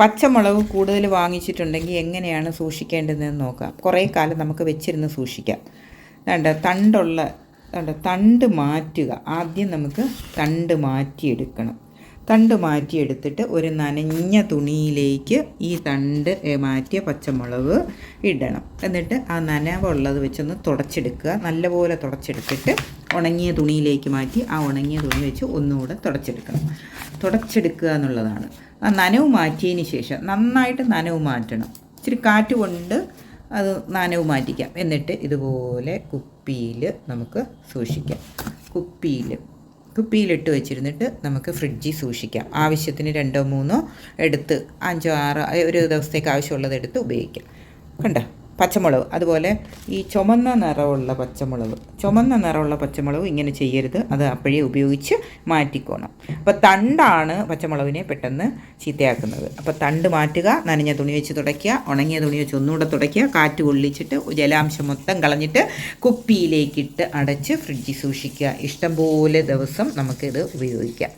പച്ചമുളക് കൂടുതൽ വാങ്ങിച്ചിട്ടുണ്ടെങ്കിൽ എങ്ങനെയാണ് സൂക്ഷിക്കേണ്ടതെന്ന് നോക്കാം. കുറേ കാലം നമുക്ക് വെച്ചിരുന്ന് സൂക്ഷിക്കാം. വേണ്ട തണ്ടുള്ള വേണ്ട തണ്ട് മാറ്റുക. ആദ്യം നമുക്ക് തണ്ട് മാറ്റിയെടുക്കണം. തണ്ട് മാറ്റിയെടുത്തിട്ട് ഒരു നനഞ്ഞ തുണിയിലേക്ക് ഈ തണ്ട് മാറ്റിയ പച്ചമുളക് ഇടണം. എന്നിട്ട് ആ നനവുള്ളത് വെച്ചൊന്ന് തുടച്ചെടുക്കുക. നല്ലപോലെ തുടച്ചെടുത്തിട്ട് ഉണങ്ങിയ തുണിയിലേക്ക് മാറ്റി ആ ഉണങ്ങിയ തുണി വെച്ച് ഒന്നുകൂടെ തുടച്ചെടുക്കണം. തുടച്ചെടുക്കുക എന്നുള്ളതാണ്. ആ നനവ് മാറ്റിയതിന് ശേഷം നന്നായിട്ട് നനവ് മാറ്റണം. ഇച്ചിരി കാറ്റ് കൊണ്ട് അത് നനവ് മാറ്റിക്കാം. എന്നിട്ട് ഇതുപോലെ കുപ്പിയിൽ നമുക്ക് സൂക്ഷിക്കാം. കുപ്പിയിൽ കുപ്പിയിലിട്ട് വെച്ചിരുന്നിട്ട് നമുക്ക് ഫ്രിഡ്ജിൽ സൂക്ഷിക്കാം. ആവശ്യത്തിന് രണ്ടോ മൂന്നോ എടുത്ത് അഞ്ചോ ആറോ ഒരു ദിവസത്തേക്ക് ആവശ്യമുള്ളത് എടുത്ത് ഉപയോഗിക്കാം. കണ്ടോ? പച്ചമുളക്. അതുപോലെ ഈ ചുമന്ന നിറമുള്ള പച്ചമുളക്. ചുമന്ന നിറമുള്ള പച്ചമുളക് ഇങ്ങനെ ചെയ്യരുത്. അത് അപ്പോഴേ ഉപയോഗിച്ച് മാറ്റിക്കോണം. അപ്പോൾ തണ്ടാണ് പച്ചമുളകിനെ പെട്ടെന്ന് ചീത്തയാക്കുന്നത്. അപ്പോൾ തണ്ട് മാറ്റുക നനഞ്ഞ തുണി വെച്ച് തുടയ്ക്കുക ഉണങ്ങിയ തുണി വെച്ച് ഒന്നുകൂടെ തുടയ്ക്കുക കാറ്റ് കൊള്ളിച്ചിട്ട് ജലാംശം മൊത്തം കളഞ്ഞിട്ട് കുപ്പിയിലേക്കിട്ട് അടച്ച് ഫ്രിഡ്ജിൽ സൂക്ഷിക്കുക. ഇഷ്ടംപോലെ ദിവസം നമുക്കിത് ഉപയോഗിക്കാം.